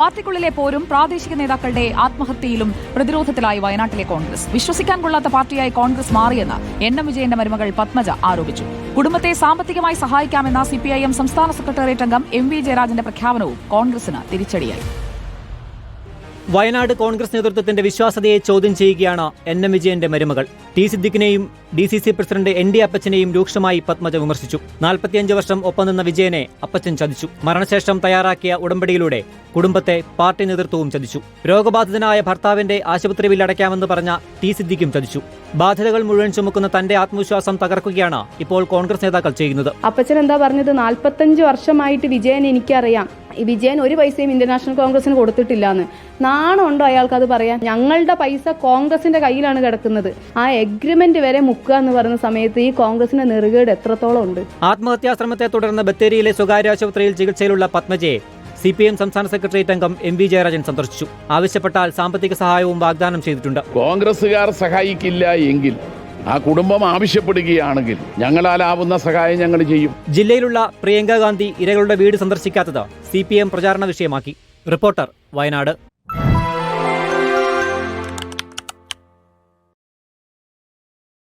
പാർട്ടിക്കുള്ളിലെ പോരും പ്രാദേശിക നേതാക്കളുടെ ആത്മഹത്യയിലും പ്രതിരോധത്തിലായി വയനാട്ടിലെ കോൺഗ്രസ്. വിശ്വസിക്കാൻ കൊള്ളാത്ത പാർട്ടിയായി കോൺഗ്രസ് മാറിയെന്ന് എൻ എം വിജയന്റെ മരുമകൾ പത്മജ ആരോപിച്ചു. കുടുംബത്തെ സാമ്പത്തികമായി സഹായിക്കാമെന്ന സിപിഐഎം സംസ്ഥാന സെക്രട്ടേറിയറ്റ് അംഗം എം വി ജയരാജന്റെ പ്രഖ്യാപനവും കോൺഗ്രസിന് തിരിച്ചടിയായി. വയനാട് കോൺഗ്രസ് നേതൃത്വത്തിന്റെ വിശ്വാസതയെ ചോദ്യം ചെയ്യുകയാണ് എൻ എം വിജയന്റെ മരുമകൾ. T സിദ്ദിഖിനെയും D C C president N D അപ്പച്ചനെയും രൂക്ഷമായി പത്മജ വിമർശിച്ചു. നാൽപ്പത്തിയഞ്ച് വർഷം ഒപ്പം നിന്ന വിജയനെ അപ്പച്ചൻ ചതിച്ചു. മരണശേഷം തയ്യാറാക്കിയ ഉടമ്പടിയിലൂടെ കുടുംബത്തെ പാർട്ടി നേതൃത്വവും ചതിച്ചു. രോഗബാധിതനായ ഭർത്താവിന്റെ ആശുപത്രി ബില്ലടയ്ക്കാമെന്ന് പറഞ്ഞ ടി സിദ്ദിഖും ചതിച്ചു. ബാധ്യതകൾ മുഴുവൻ ചുമക്കുന്ന തന്റെ ആത്മവിശ്വാസം തകർക്കുകയാണ് ഇപ്പോൾ കോൺഗ്രസ് നേതാക്കൾ ചെയ്യുന്നത്. അപ്പച്ചൻ എന്താ പറഞ്ഞത്? നാൽപ്പത്തഞ്ച് വർഷമായിട്ട് വിജയൻ എനിക്കറിയാം. ഈ വിജയൻ ഒരു പൈസയും ഇന്ത്യൻ നാഷണൽ കോൺഗ്രസിന് കൊടുത്തിട്ടില്ല എന്ന് നാണമുണ്ടോ അയാൾക്ക് അത് പറയാൻ? ഞങ്ങളുടെ പൈസ കോൺഗ്രസിന്റെ കയ്യിലാണ് കിടക്കുന്നത്. ആ എഗ്രിമെന്റ് വരെ മുക്കുക എന്ന് പറയുന്ന സമയത്ത് ഈ കോൺഗ്രസിന്റെ നെറുകേട് എത്രത്തോളം ഉണ്ട്? ആത്മഹത്യാശ്രമത്തെ തുടർന്ന് ബത്തേരിയിലെ സ്വകാര്യ ആശുപത്രിയിൽ ചികിത്സയിലുള്ള പത്മജയെ സി പി എം സംസ്ഥാന സെക്രട്ടേറിയറ്റ് അംഗം എം വി ജയരാജൻ സന്ദർശിച്ചു. ആവശ്യപ്പെട്ടാൽ സാമ്പത്തിക സഹായവും വാഗ്ദാനം ചെയ്തിട്ടുണ്ട്. കോൺഗ്രസുകാർ സഹായിക്കില്ല എങ്കിൽ ആ കുടുംബം ആവശ്യപ്പെടുകയാണെങ്കിൽ ഞങ്ങളാലാവുന്ന സഹായം ഞങ്ങൾ ചെയ്യും. ജില്ലയിലുള്ള പ്രിയങ്ക ഗാന്ധി ഇരകളുടെ വീട് സന്ദർശിക്കാത്തത് സി പി എം പ്രചാരണ വിഷയമാക്കി. റിപ്പോർട്ടർ വയനാട്.